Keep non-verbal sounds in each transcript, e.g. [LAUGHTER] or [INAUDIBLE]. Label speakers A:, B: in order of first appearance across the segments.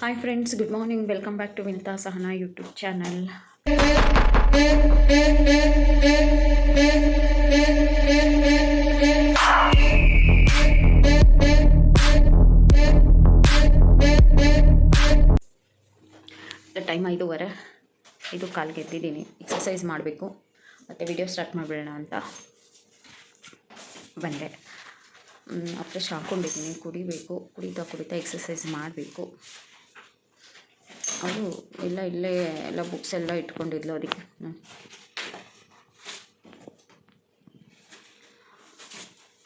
A: Hi friends good morning welcome back to Vinita Sahana YouTube channel time ಐದೂವರೆ. ಇದು ಕಾಲ್ಗೆ ಎದ್ದಿದ್ದೀನಿ exercise ಮಾಡಬೇಕು. ಮತ್ತು video start ಮಾಡಿಬಿಡೋಣ ಅಂತ ಬಂದೆ. ಫ್ರೆಶ್ ಹಾಕ್ಕೊಂಡಿದ್ದೀನಿ ಕುಡಿಬೇಕು. ಕುಡಿತಾ ಕುಡಿತಾ ಎಕ್ಸಸೈಸ್ ಮಾಡಬೇಕು. ಅವರು ಎಲ್ಲ ಇಲ್ಲೇ ಎಲ್ಲ ಬುಕ್ಸ್ ಎಲ್ಲ ಇಟ್ಕೊಂಡಿದ್ಲು ಅದಕ್ಕೆ.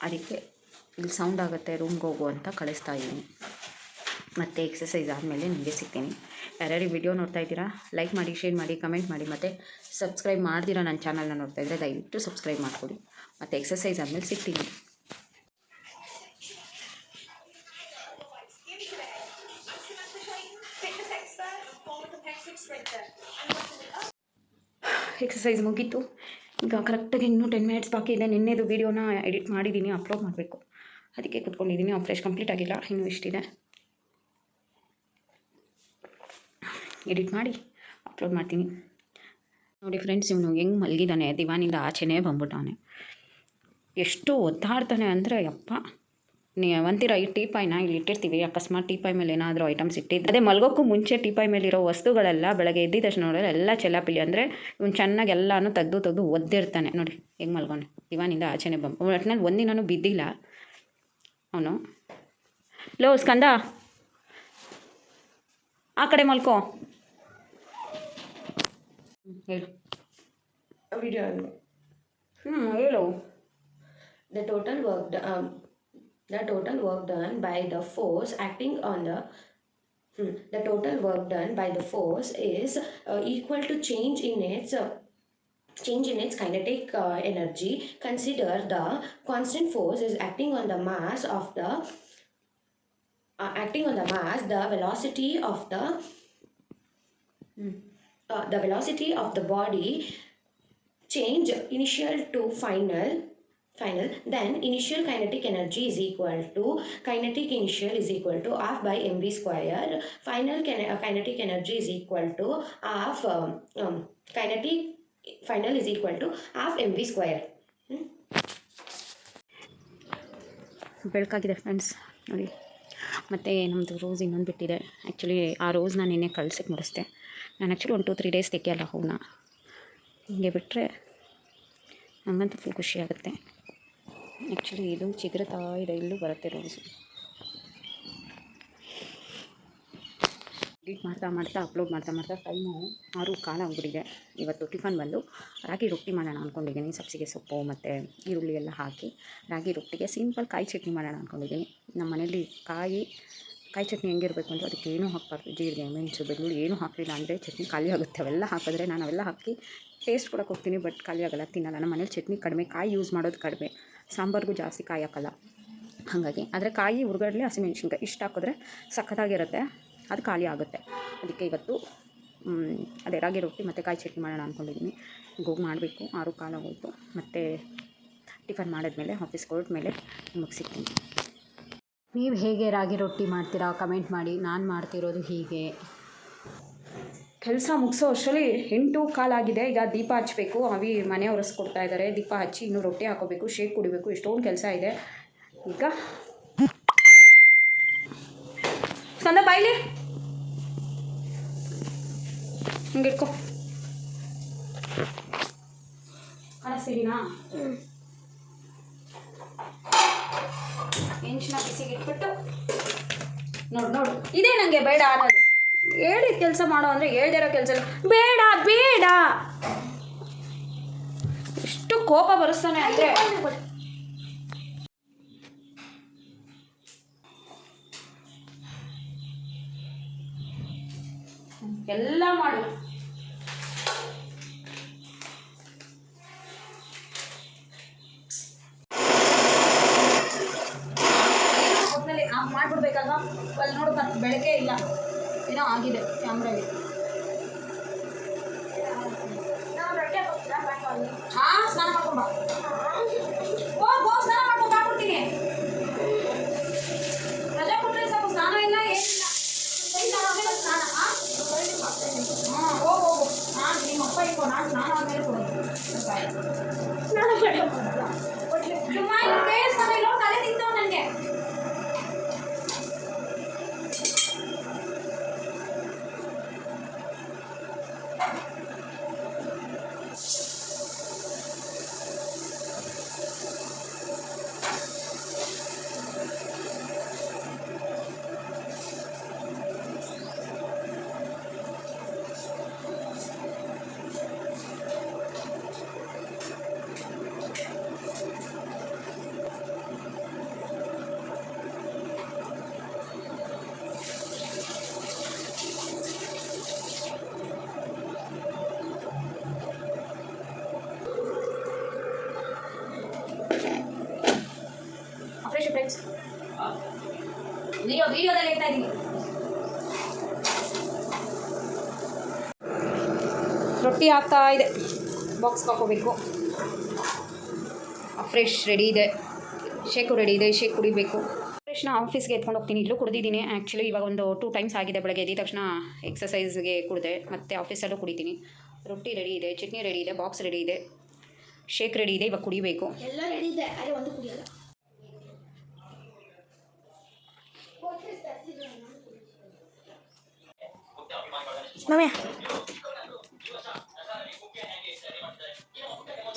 A: ಅದಕ್ಕೆ ಇಲ್ಲಿ ಸೌಂಡ್ ಆಗುತ್ತೆ ರೂಮ್ಗೆ ಹೋಗು ಅಂತ ಕಳಿಸ್ತಾ ಇದ್ದೀನಿ. ಮತ್ತು ಎಕ್ಸಸೈಸ್ ಆದಮೇಲೆ ನಿಮಗೆ ಸಿಗ್ತೀನಿ. ಯಾರ್ಯಾರು ವಿಡಿಯೋ ನೋಡ್ತಾ ಇದ್ದೀರಾ ಲೈಕ್ ಮಾಡಿ ಶೇರ್ ಮಾಡಿ ಕಮೆಂಟ್ ಮಾಡಿ, ಮತ್ತು ಸಬ್ಸ್ಕ್ರೈಬ್ ಮಾಡ್ದಿರಾ ನನ್ನ ಚಾನಲ್ನ ನೋಡ್ತಾ ಇದ್ದರೆ ದಯವಿಟ್ಟು ಸಬ್ಸ್ಕ್ರೈಬ್ ಮಾಡಿಕೊಡಿ. ಮತ್ತು ಎಕ್ಸಸೈಸ್ ಆದಮೇಲೆ ಸಿಗ್ತೀನಿ. ಎಕ್ಸಸೈಸ್ ಮುಗೀತು. ಈಗ ಕರೆಕ್ಟಾಗಿ ಇನ್ನೂ ಟೆನ್ ಮಿನಿಟ್ಸ್ ಬಾಕಿ ಇದೆ. ನಿನ್ನೆದು ವೀಡಿಯೋನ ಎಡಿಟ್ ಮಾಡಿದ್ದೀನಿ ಅಪ್ಲೋಡ್ ಮಾಡಬೇಕು. ಅದಕ್ಕೆ ಕೂತ್ಕೊಂಡಿದ್ದೀನಿ ಫ್ರೆಶ್ ಕಂಪ್ಲೀಟ್ ಆಗಿಲ್ಲ. ಇನ್ನೂ ಇಷ್ಟಿದೆ. ಎಡಿಟ್ ಮಾಡಿ ಅಪ್ಲೋಡ್ ಮಾಡ್ತೀನಿ. ನೋಡಿ ಫ್ರೆಂಡ್ಸ್ ಇವನು ಹೆಂಗೆ ಮಲಗಿದ್ದಾನೆ ದಿವಾನಿಂದ ಆಚೆನೇ ಬಂದ್ಬಿಟ್ಟಾನೆ. ಎಷ್ಟು ಒದ್ದಾಡ್ತಾನೆ ಅಂದರೆ, ಯಪ್ಪ. ನೀ ಅಂತೀರ ಈ ಟೀಪಾಯ್ನ ಇಲ್ಲಿ ಇಟ್ಟಿರ್ತೀವಿ ಅಕಸ್ಮಾತ್ ಟೀಪಾಯ್ ಮೇಲೆ ಏನಾದರೂ ಐಟಮ್ಸ್ ಇಟ್ಟಿದ್ದು ಅದೇ ಮಲ್ಗೋಕ್ಕೂ ಮುಂಚೆ ಟೀಪಾಯ್ ಮೇಲಿರೋ ವಸ್ತುಗಳೆಲ್ಲ ಬೆಳಗ್ಗೆ ಎದ್ದಿದ ತಕ್ಷಣ ನೋಡಿದ್ರೆ ಎಲ್ಲ ಚೆಲ್ಲಾಪಿಲಿ ಅಂದರೆ ಇವ್ನು ಚೆನ್ನಾಗಿ ಎಲ್ಲನೂ ತೆಗೆದು ತೆಗೆದು ಒದ್ದಿರ್ತಾನೆ. ನೋಡಿ ಹೆಂಗೆ ಮಲ್ಗೋಣ. ದಿವಾನಿಂದ ಆಚೆನೆ ಬಂದು ಒಟ್ಟಿನಲ್ಲಿ ಒಂದಿನೂ ಬಿದ್ದಿಲ್ಲ. ಅವನು ಲೋ ಸ್ಕಂದ. ಆ ಕಡೆ ಮಲ್ಕೋ. ಹೇಳು. ವಿಡಿಯೋ ಹ್ಞೂ ಹೇಳು.
B: The total work the total work done by the force acting on the hmm, the total work done by the force is uh, equal to change in its uh, change in its kinetic uh, energy. Consider the constant force is acting on the mass of the uh, acting on the mass the velocity of the uh, the velocity of the body change initial to final final then initial kinetic energy is equal to kinetic initial is equal to half by mv square final kin- uh, kinetic energy is equal to half um, um, kinetic final is equal to half mv square Hmm?
A: ಬೆಳಕಾಗಿದೆ friends ನೋಡಿ ಮತ್ತು ನಮ್ಮದು rose ಇನ್ನೊಂದು ಬಿಟ್ಟಿದೆ actually ಆ rose ನಾನು ನಿನ್ನೆ ಕಳ್ಸಕ್ಕೆ ಮುಡಿಸ್ದೆ ನಾನು ಆ್ಯಕ್ಚುಲಿ ಒಂದು ಟು ತ್ರೀ ಡೇಸ್ ತೆಗಿಯಲ್ಲ ಹೂವನ್ನ ಹಿಂಗೆ ಬಿಟ್ಟರೆ ನನಗಂತೂ ಫುಲ್ ಖುಷಿ ಆಗುತ್ತೆ ಆ್ಯಕ್ಚುಲಿ ಇದು ಚಿಗುರುತ್ತಾ ಇದೆ ಇಲ್ಲೂ ಬರುತ್ತೆ ರೋಸು ಎಡಿಟ್ ಮಾಡ್ತಾ ಮಾಡ್ತಾ ಅಪ್ಲೋಡ್ ಮಾಡ್ತಾ ಮಾಡ್ತಾ ಟೈಮು ಆರು ಕಾಲ ಹೋಗ್ಬಿಟ್ಟಿದೆ ಇವತ್ತು ಟಿಫನ್ ಬಂದು ರಾಗಿ ರೊಟ್ಟಿ ಮಾಡೋಣ ಅಂದ್ಕೊಂಡಿದ್ದೀನಿ ಸಬ್ಸಿಗೆ ಸೊಪ್ಪು ಮತ್ತು ಈರುಳ್ಳಿ ಎಲ್ಲ ಹಾಕಿ ರಾಗಿ ರೊಟ್ಟಿಗೆ ಸಿಂಪಲ್ ಕಾಯಿ ಚಟ್ನಿ ಮಾಡೋಣ ಅಂದ್ಕೊಂಡಿದ್ದೀನಿ ನಮ್ಮ ಮನೇಲಿ ಕಾಯಿ ಕಾಯಿ ಚಟ್ನಿ ಹೆಂಗಿರಬೇಕು ಅಂದರೆ ಅದಕ್ಕೆ ಏನೂ ಹಾಕಬಾರ್ದು. ಜೀರಿಗೆ, ಮೆಣಸು, ಬೆಳ್ಳುಳ್ಳಿ ಏನೂ ಹಾಕಲಿಲ್ಲ ಅಂದರೆ ಚಟ್ನಿ ಖಾಲಿ ಆಗುತ್ತೆ. ಅವೆಲ್ಲ ಹಾಕಿದ್ರೆ ನಾನು ಅವೆಲ್ಲ ಹಾಕಿ ಟೇಸ್ಟ್ ಕೊಡೋಕೆ ಹೋಗ್ತೀನಿ ಬಟ್ ಖಾಲಿ ಆಗೋಲ್ಲ, ತಿನ್ನಲ್ಲ. ನಮ್ಮ ಮನೇಲಿ ಚಟ್ನಿ ಕಡಿಮೆ, ಕಾಯಿ ಯೂಸ್ ಮಾಡೋದು ಕಡಿಮೆ. ಸಾಂಬಾರ್ಗೂ ಜಾಸ್ತಿ ಕಾಯಿ ಹಾಕಲ್ಲ ಹಾಗಾಗಿ ಆದರೆ ಕಾಯಿ ಹುರ್ಗಡ್ಲೆ ಹಸಿಮೆಣ್ಸಿನ್ಕಾಯಿ ಇಷ್ಟು ಹಾಕಿದ್ರೆ ಸಖತ್ತಾಗಿರುತ್ತೆ, ಅದು ಖಾಲಿ ಆಗುತ್ತೆ. ಅದಕ್ಕೆ ಇವತ್ತು ಅದೇ ರಾಗಿ ರೊಟ್ಟಿ ಮತ್ತು ಕಾಯಿ ಚಟ್ನಿ ಮಾಡೋಣ ಅಂದ್ಕೊಂಡಿದ್ದೀನಿ ಹೋಗಿ ಮಾಡಬೇಕು, ಆರು ಕಾಲ ಹೋಯಿತು. ಮತ್ತು ಟಿಫನ್ ಮಾಡಿದ್ಮೇಲೆ ಆಫೀಸ್ ಹೊರಟ ಮೇಲೆ ನಿಮಗೆ ಸಿಗ್ತೀನಿ ನೀವು ಹೇಗೆ ರಾಗಿ ರೊಟ್ಟಿ ಮಾಡ್ತೀರಾ? ಕಮೆಂಟ್ ಮಾಡಿ. ನಾನು ಮಾಡ್ತಿರೋದು ಹೀಗೆ. ಕೆಲಸ ಮುಗಿಸೋ ಅಷ್ಟರಲ್ಲಿ ಎಂಟು ಕಾಲಾಗಿದೆ ಈಗ ದೀಪ ಹಚ್ಚಬೇಕು ಅವಿ ಮನೆ ಒರೆಸ್ಕೊಡ್ತಾ ಇದ್ದಾರೆ ದೀಪ ಹಚ್ಚಿ ಇನ್ನೂ ರೊಟ್ಟಿ ಹಾಕೋಬೇಕು, ಶೇಕ್ ಕುಡಿಬೇಕು. ಎಷ್ಟೊಂದು ಕೆಲಸ ಇದೆ. ಈಗ ಸಂದ ಬಾಯ್ಲಿ ಹಿಂಗೆ ಇಟ್ಕೊ. ಸರಿನಾ ಬಿಸಿಗೆ ಇಟ್ಬಿಟ್ಟು ನೋಡು ನೋಡು. ಇದೇ ನನಗೆ ಬೇಡ ಅನ್ನೋದು. ಹೇಳಿದ ಕೆಲಸ ಮಾಡೋ ಅಂದರೆ ಹೇಳ್ದಿರೋ ಕೆಲಸ ಬೇಡ ಬೇಡ. ಎಷ್ಟು ಕೋಪ ಬರುಸ್ತಾನೆ ಅಂದರೆ ಎಲ್ಲ ಮಾಡು. ದಿನ ಆಗಿದೆ ಕ್ಯಾಮ್ರಾಗೆ ಹಾ ಸ್ನಾನ ಮಾಡ್ಕೊಂಬ ಓ ಗೋ ಸ್ನಾನ ಮಾಡ್ಕೊಂಡು ಹಾಕ್ಬಿಡ್ತೀನಿ ರಜಾ ಕೊಟ್ಟರೆ ಸ್ವಲ್ಪ ಸ್ನಾನ ಇಲ್ಲ ಏನಿಲ್ಲ ಸ್ನಾನ ಆದ್ಮೇಲೆ ಸ್ನಾನ ಹಾಂ ಹೋಗು ಹೋಗು ನಾನು ನಿಮ್ಮ ಅಪ್ಪ ಇಕ್ಕೋ
B: ನಾನು
A: ಸ್ನಾನ ಆದ್ಮೇಲೆ ಕೊಡೋದು ಸ್ನಾನ ಮಾಡಿ ವಿಡಿಯೋ ವಿಡಿಯೋದಲ್ಲಿ ಹೇಳ್ತಾ ಇದ್ದೀನಿ ರೊಟ್ಟಿ ಆಗ್ತಾ ಇದೆ. ಬಾಕ್ಸ್ ಹಾಕೋಬೇಕು ಫ್ರೆಶ್ ರೆಡಿ ಇದೆ. ಶೇಕು ರೆಡಿ ಇದೆ. ಶೇಕ್ ಕುಡಿಬೇಕು. ಫ್ರೆಶ್ನ ಆಫೀಸ್ಗೆ ಎತ್ಕೊಂಡು ಹೋಗ್ತೀನಿ. ಇಲ್ಲೂ ಕುಡಿದಿದ್ದೀನಿ. ಆ್ಯಕ್ಚುಲಿ ಇವಾಗ ಒಂದು ಟೂ ಟೈಮ್ಸ್ ಆಗಿದೆ ಬೆಳಗ್ಗೆ. ಎದ್ದ ತಕ್ಷಣ ಎಕ್ಸಸೈಸ್ಗೆ ಕುಡಿದೆ. ಮತ್ತು ಆಫೀಸಲ್ಲೂ ಕುಡಿತೀನಿ. ರೊಟ್ಟಿ ರೆಡಿ ಇದೆ. ಚಟ್ನಿ ರೆಡಿ ಇದೆ. ಬಾಕ್ಸ್ ರೆಡಿ ಇದೆ. ಶೇಕ್ ರೆಡಿ ಇದೆ. ಇವಾಗ ಕುಡಿಬೇಕು.
B: ಎಲ್ಲ ರೆಡಿ ಇದೆ. ಅದೇ ಒಂದು ಕುಡಿಯಲ್ಲ? ಮಮ್ಮಿ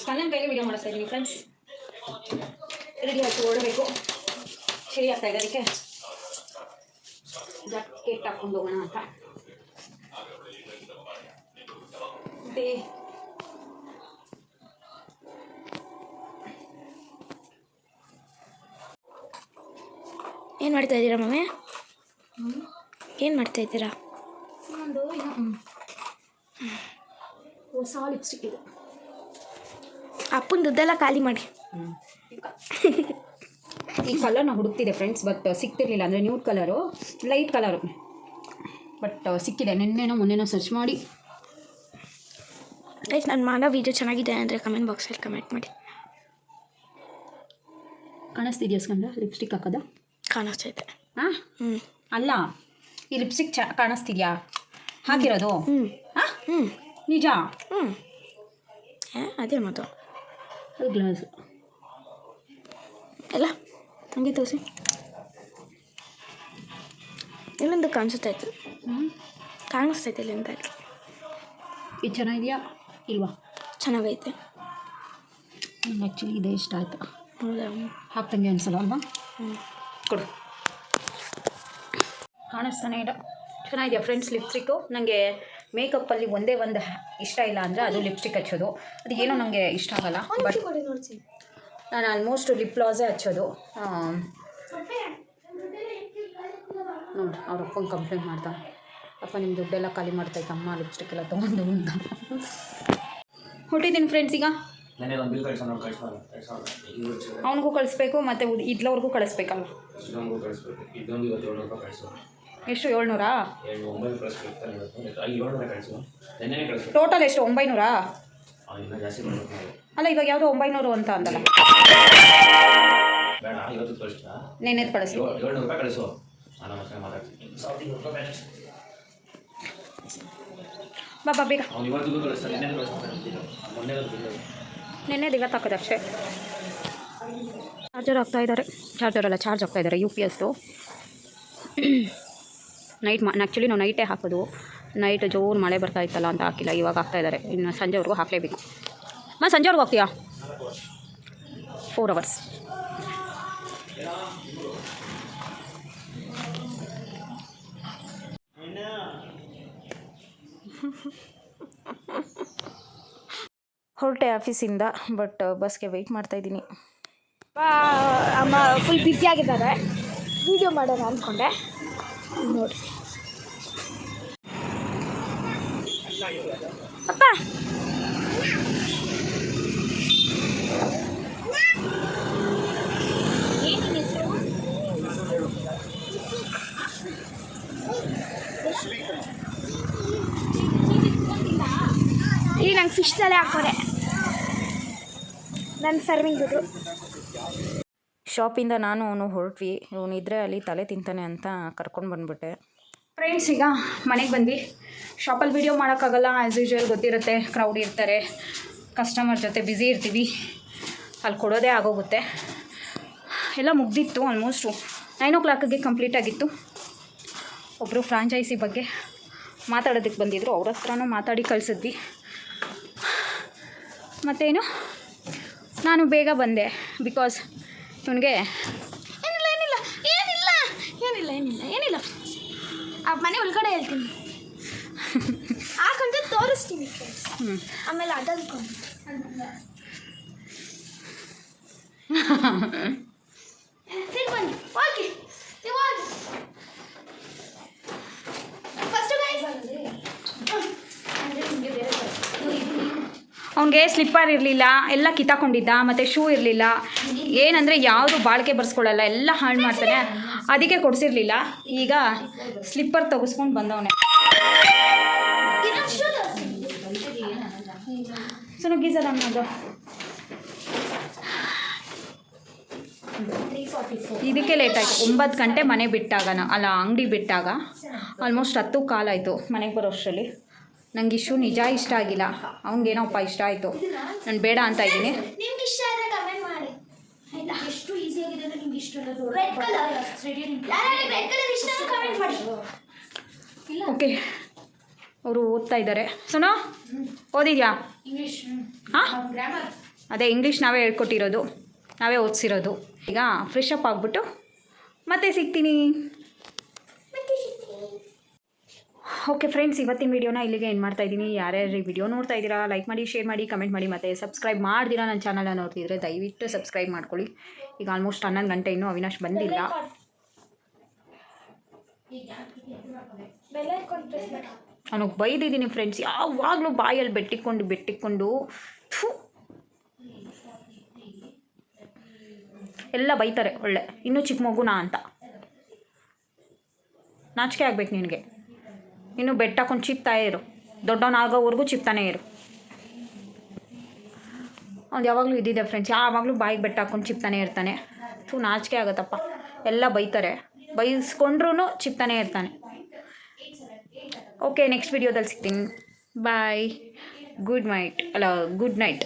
A: ಕಣ್ಣನ ಕೈಲಿ ವಿಡಿಯೋ ಮಾಡಿಸ್ತಾ ಇದ್ದೀನಿ ಫ್ರೆಂಡ್ಸ್ ರೆಡಿ ಹಾಕಿ ಓಡಬೇಕು. ಚಳಿ ಆಗ್ತಾ ಇದೆ ಅದಕ್ಕೆ. ಜಾಕೆಟ್ ಹಾಕೊಂಡು ಹೋಗೋಣ ಅಂತ. ಮತ್ತೆ
B: ಏನು ಮಾಡ್ತಾ ಇದ್ದೀರಾ ಮಮ್ಮಿ ಏನು ಮಾಡ್ತಾ ಇದ್ದೀರಾ
A: ಹ್ಮ್. ಹೊಸ ಲಿಪ್ಸ್ಟಿಕ್ ಇದು.
B: ಅಪ್ಪನ ದುಡ್ಡೆಲ್ಲ ಖಾಲಿ ಮಾಡಿ.
A: ಈ ಕಲರ್ ಕಲರ್ನ ಹುಡುಕ್ತಿದೆ ಫ್ರೆಂಡ್ಸ್ ಬಟ್ ಸಿಗ್ತಿರ್ಲಿಲ್ಲ. ಅಂದರೆ nude colour light colour but ಸಿಕ್ಕಿದೆ. ನಿನ್ನೆನೋ ಮೊನ್ನೆನೋ ಸರ್ಚ್ ಮಾಡಿ.
B: ಗೈಸ್ ನಾನು ಮಾಡೋ ವೀಡಿಯೋ ಚೆನ್ನಾಗಿದೆ ಅಂದರೆ ಕಮೆಂಟ್ ಬಾಕ್ಸಲ್ಲಿ ಕಮೆಂಟ್ ಮಾಡಿ.
A: ಕಾಣಿಸ್ತಿದ್ಯಾ ಸ್ಕಂದ? ಲಿಪ್ಸ್ಟಿಕ್ ಹಾಕೋದ?
B: ಕಾಣಿಸ್ತೈತೆ.
A: ಹಾಂ?
B: ಹ್ಞೂ
A: ಅಲ್ಲ ಈ ಲಿಪ್ಸ್ಟಿಕ್ ಚ ಕಾಣಿಸ್ತಿದ್ಯಾ? ಹಾಕಿರೋದು?
B: ಹ್ಞೂ
A: ಹಾಂ?
B: ಹ್ಞೂ
A: ನಿಜ?
B: ಹ್ಞೂ ಅದೇ ಮಾತು.
A: ಅದು ಗ್ಲಾಸ್
B: ಎಲ್ಲ ಹಂಗೆ ತೋರಿಸಿ. ಇಲ್ಲೊಂದು ಕಾಣಿಸ್ತೈತೆ
A: ಹ್ಞೂ
B: ಕಾಣಿಸ್ತೈತೆ ಇಲ್ಲಿಂದ
A: ಇದು ಚೆನ್ನಾಗಿದೆಯಾ? ಇಲ್ವಾ?
B: ಚೆನ್ನಾಗೈತೆ.
A: ಆ್ಯಕ್ಚುಲಿ ಇದೇ ಇಷ್ಟ ಆಯಿತು.
B: ಹೌದಾ?
A: ಹಾಕ್ತಂಗೆ ಅನ್ಸಲ್ಲ ಅಲ್ವಾ?
B: ಹ್ಞೂ
A: ಕೊಡು. ಕಾಣಿಸ್ತಾನೆ ಇಲ್ಲ ಚೆನ್ನಾಗಿದೆಯಾ ಫ್ರೆಂಡ್ಸ್ ಲಿಪ್ಸ್ಟಿಕ್ಕು ನನಗೆ ಮೇಕಪ್ಪಲ್ಲಿ ಒಂದೇ ಒಂದು ಇಷ್ಟ ಇಲ್ಲ ಅಂದರೆ ಅದು ಲಿಪ್ಸ್ಟಿಕ್ ಹಚ್ಚೋದು. ಅದು ಏನೋ ನನಗೆ ಇಷ್ಟ ಆಗಲ್ಲ ಬಟ್ ನಾನು ಆಲ್ಮೋಸ್ಟ್ ಲಿಪ್ ಲಾಸೇ ಹಚ್ಚೋದು. ನೋಡಿ ಅವ್ರ ಅಪ್ಪಂಗೆ ಕಂಪ್ಲೇಂಟ್ ಮಾಡ್ತಾ ಅಪ್ಪ ನಿಮ್ಮ ದುಡ್ಡೆಲ್ಲ ಖಾಲಿ ಮಾಡ್ತೈತೆ ಅಮ್ಮ ಲಿಪ್ಸ್ಟಿಕ್ ಎಲ್ಲ ತೊಗೊಂಡು ಅಂತ. ಹೊಟ್ಟಿದ್ದೀನಿ ಫ್ರೆಂಡ್ಸ್ ಈಗ? ಅವನಿಗೂ ಕಳಿಸ್ಬೇಕು ಮತ್ತು ಇದ್ಲವ್ರಿಗೂ ಕಳಿಸ್ಬೇಕಲ್ಲ ಎಷ್ಟು ಏಳ್ನೂರಾ? ಟೋಟಲ್ ಎಷ್ಟು ಒಂಬೈನೂರಾ? ಅಲ್ಲ ಇವಾಗ ಯಾವುದೋ ಒಂಬೈನೂರು ಅಂತ ಅಂದಲ್ಲ. ನೆನ್ನೆದು ಕಳಿಸಿ. ಬಾಬಾ ಬೇಗ. ನೆನ್ನೆದು ಇವತ್ತು ಹಾಕೋದು ಅಷ್ಟೇ. ಚಾರ್ಜರ್ ಹಾಕ್ತಾ ಇದ್ದಾರೆ. ಚಾರ್ಜರ್ ಅಲ್ಲ ಚಾರ್ಜ್ ಹಾಕ್ತಾ ಇದ್ದಾರೆ ಯು ಪಿ ಎಸ್ದು ನೈಟ್ ಮಾ ಆ್ಯಕ್ಚುಲಿ ನಾವು ನೈಟೇ ಹಾಕೋದು. ನೈಟ್ ಜೋರು ಮಳೆ ಬರ್ತಾ ಇತ್ತಲ್ಲ ಅಂತ ಹಾಕಿಲ್ಲ ಇವಾಗ ಹಾಕ್ತಾ ಇದ್ದಾರೆ ಇನ್ನು ಸಂಜೆವರೆಗೂ ಹಾಕಲೇಬೇಕು. ಮಾ ಸಂಜೆವರೆಗೂ ಹಾಕ್ತೀಯಾ? ಫೋರ್ ಅವರ್ಸ್ ಹೊರಟೆ ಆಫೀಸಿಂದ ಬಟ್ ಬಸ್ಗೆ ವೆಯ್ಟ್ ಮಾಡ್ತಾ ಇದ್ದೀನಿ.
B: ಅಮ್ಮ ಫುಲ್ ಬ್ಯುಸಿಯಾಗಿದ್ದಾರೆ ಆಗಿದ್ದಾರೆ. ವಿಡಿಯೋ ಮಾಡೋಣ ಅಂದ್ಕೊಂಡೆ. ನೋಡಿ ಅಪ್ಪ. ಈಗ ನಂಗೆ ಫಿಶ್ ತಲೆ ಹಾಕೋರೆ ನನ್ನ ಸರ್ವಿಂಗ್ ದುಡ್ಡು
A: ಶಾಪಿಂದ ನಾನು ಅವನು ಹೊರಟ್ವಿ. ಇವನಿದ್ರೆ ಅಲ್ಲಿ ತಲೆ ತಿಂತಾನೆ ಅಂತ ಕರ್ಕೊಂಡು ಬಂದ್ಬಿಟ್ಟೆ. ಫ್ರೆಂಡ್ಸ್ ಈಗ ಮನೆಗೆ ಬಂದ್ವಿ. ಶಾಪಲ್ಲಿ ವೀಡಿಯೋ ಮಾಡೋಕ್ಕಾಗಲ್ಲ ಆ್ಯಸ್ ಯೂಶ್ವಲ್ ಗೊತ್ತಿರುತ್ತೆ ಕ್ರೌಡ್ ಇರ್ತಾರೆ ಕಸ್ಟಮರ್ ಜೊತೆ ಬ್ಯುಸಿ ಇರ್ತೀವಿ. ಅಲ್ಲಿ ಕೊಡೋದೇ ಆಗೋಗುತ್ತೆ. ಎಲ್ಲ ಮುಗ್ದಿತ್ತು ಆಲ್ಮೋಸ್ಟು ನೈನ್ ಓ ಕ್ಲಾಕಿಗೆ ಕಂಪ್ಲೀಟ್ ಆಗಿತ್ತು. ಒಬ್ಬರು ಫ್ರಾಂಚೈಸಿ ಬಗ್ಗೆ ಮಾತಾಡೋದಕ್ಕೆ ಬಂದಿದ್ದರು ಅವ್ರ ಹತ್ರನೂ ಮಾತಾಡಿ ಕಳಿಸಿದ್ವಿ. ಮತ್ತೇನು? ನಾನು ಬೇಗ ಬಂದೆ ಬಿಕಾಸ್ ಇವನಿಗೆ
C: ಏನಿಲ್ಲ ಏನಿಲ್ಲ. ಏನಿಲ್ಲ. ಏನಿಲ್ಲ ಏನಿಲ್ಲ ಏನಿಲ್ಲ. ಫ್ರೆಂಡ್ಸ್ ಆ ಮನೆ ಒಳಗಡೆ ಹೇಳ್ತೀನಿ. ಹಾಕೊಂಡ್ರೆ ತೋರಿಸ್ತೀನಿ ಫ್ರೆಂಡ್ಸ್
A: ಹ್ಞೂ
C: ಆಮೇಲೆ ಅದಲ್ಕೊಂಡು [LAUGHS] ಸರಿ ಬನ್ನಿ ಹೋಗಿ ನೀವು ಹೋಗಿ ಫಸ್ಟ್ ಗೈಸ್ ಅಂದರೆ ನಿಮಗೆ ಬೇರೆ
A: ಅವನಿಗೆ ಸ್ಲಿಪ್ಪರ್ ಇರಲಿಲ್ಲ, ಎಲ್ಲ ಕಿತ್ತಾಕೊಂಡಿದ್ದ, ಮತ್ತು ಶೂ ಇರಲಿಲ್ಲ. ಏನಂದರೆ ಯಾವುದು ಬಾಳಿಕೆ ಬರ್ಸ್ಕೊಳ್ಳಲ್ಲ ಎಲ್ಲ ಹಾಳು ಮಾಡ್ತಾನೆ. ಅದಕ್ಕೆ ಕೊಡಿಸಿರ್ಲಿಲ್ಲ. ಈಗ ಸ್ಲಿಪ್ಪರ್ ತೆಗೆಸ್ಕೊಂಡು ಬಂದವನೆ. ಸುನು ಗೀಸರ್ ಇದಕ್ಕೆ ಲೇಟ್ ಆಯಿತು. ಒಂಬತ್ತು ಗಂಟೆ ಮನೆ ಬಿಟ್ಟಾಗ ಅಲ್ಲ ಅಂಗಡಿ ಬಿಟ್ಟಾಗ. ಆಲ್ಮೋಸ್ಟ್ ಹತ್ತು ಕಾಲಾಯಿತು ಮನೆಗೆ ಬರೋಷ್ಟರಲ್ಲಿ. ನಂಗೆ ಇಶ್ಯೂ ನಿಜ ಇಷ್ಟ ಆಗಿಲ್ಲ. ಅವ್ನಿಗೇನೋಪ್ಪ ಇಷ್ಟ ಆಯಿತು. ನಾನು ಬೇಡ ಅಂತ ಇದ್ದೀನಿ.
C: ನಿಮ್ಗೆ ಇಷ್ಟ ಆದರೆ ಕಮೆಂಟ್ ಮಾಡಿ. ಆಯ್ತಾ? ಎಷ್ಟು ಈಸಿ ಆಗಿದೆ ಅಂದ್ರೆ ನಿಮ್ಗೆ ಇಷ್ಟ ರೆಡ್ ಕಲರ್ ಯಾರ್ಯಾರಿಗೆ ರೆಡ್ ಕಲರ್ ಇಷ್ಟ ಕಮೆಂಟ್ ಮಾಡಿ.
A: ಓಕೆ. ಅವರು ಓದ್ತಾ ಇದ್ದಾರೆ. ಸುನೋ ಓದಿದ್ಯಾ?
C: ಇಂಗ್ಲಿಷ್
A: ಹಾಂ? ಅದೇ ಇಂಗ್ಲೀಷ್ ನಾವೇ ಹೇಳ್ಕೊಟ್ಟಿರೋದು. ನಾವೇ ಓದಿಸಿರೋದು. ಈಗ ಫ್ರೆಶ್ ಅಪ್ ಆಗಿಬಿಟ್ಟು ಮತ್ತೆ ಸಿಗ್ತೀನಿ. ಓಕೆ ಫ್ರೆಂಡ್ಸ್ ಇವತ್ತಿನ ವೀಡಿಯೋನ ಇಲ್ಲಿಗೆ ಏನು ಮಾಡ್ತಾ ಇದ್ದೀನಿ. ಯಾರ್ಯಾರು ಈ ವಿಡಿಯೋ ನೋಡ್ತಾ ಇದ್ದೀರಾ ಲೈಕ್ ಮಾಡಿ ಶೇರ್ ಮಾಡಿ ಕಮೆಂಟ್ ಮಾಡಿ ಮತ್ತು ಸಬ್ಸ್ಕ್ರೈಬ್ ಮಾಡ್ದಿರಾ ನನ್ನ ಚಾನಲ್ನ ನೋಡ್ತಿದ್ರೆ ದಯವಿಟ್ಟು ಸಬ್ಸ್ಕ್ರೈಬ್ ಮಾಡ್ಕೊಳ್ಳಿ. ಈಗ ಆಲ್ಮೋಸ್ಟ್ ಹನ್ನೊಂದು ಗಂಟೆ ಇನ್ನೂ ಅವಿನಾಶ್ ಬಂದಿಲ್ಲ. ಅವನಿಗೆ ಬೈದಿದ್ದೀನಿ ಫ್ರೆಂಡ್ಸ್ ಯಾವಾಗಲೂ ಬಾಯಲ್ಲಿ ಬೆಟ್ಟಿಕೊಂಡು ಬೆಟ್ಟಿಕೊಂಡು ಥೂ. ಎಲ್ಲ ಬೈತಾರೆ ಒಳ್ಳೆ. ಇನ್ನೂ ಚಿಕ್ಕ ಮಗುನಾ ಅಂತ. ನಾಚಿಕೆ ಆಗ್ಬೇಕು ನಿನಗೆ. ಇನ್ನು ಬೆಟ್ಟ ಹಾಕೊಂಡು ಚಿಪ್ತಾ ಇರು. ದೊಡ್ಡವನಾಗೋವರೆಗೂ ಚಿಪ್ತಾನೇ ಇರು. ಅವ್ನು ಯಾವಾಗಲೂ ಇದ್ದಿದೆ ಫ್ರೆಂಡ್ಸ್ ಯಾವಾಗಲೂ ಬಾಯಿಗೆ ಬೆಟ್ಟ ಹಾಕೊಂಡು ಚಿಪ್ತಾನೆ ಇರ್ತಾನೆ. ಥೂ, ನಾಚಿಕೆ ಆಗುತ್ತಪ್ಪ. ಎಲ್ಲ ಬೈತಾರೆ. ಬೈಸ್ಕೊಂಡ್ರೂ ಚಿಪ್ತಾನೆ ಇರ್ತಾನೆ. ಓಕೆ ನೆಕ್ಸ್ಟ್ ವಿಡಿಯೋದಲ್ಲಿ ಸಿಗ್ತೀನಿ. ಬಾಯ್ ಗುಡ್ ನೈಟ್ ಅಲ್ಲ ಗುಡ್ ನೈಟ್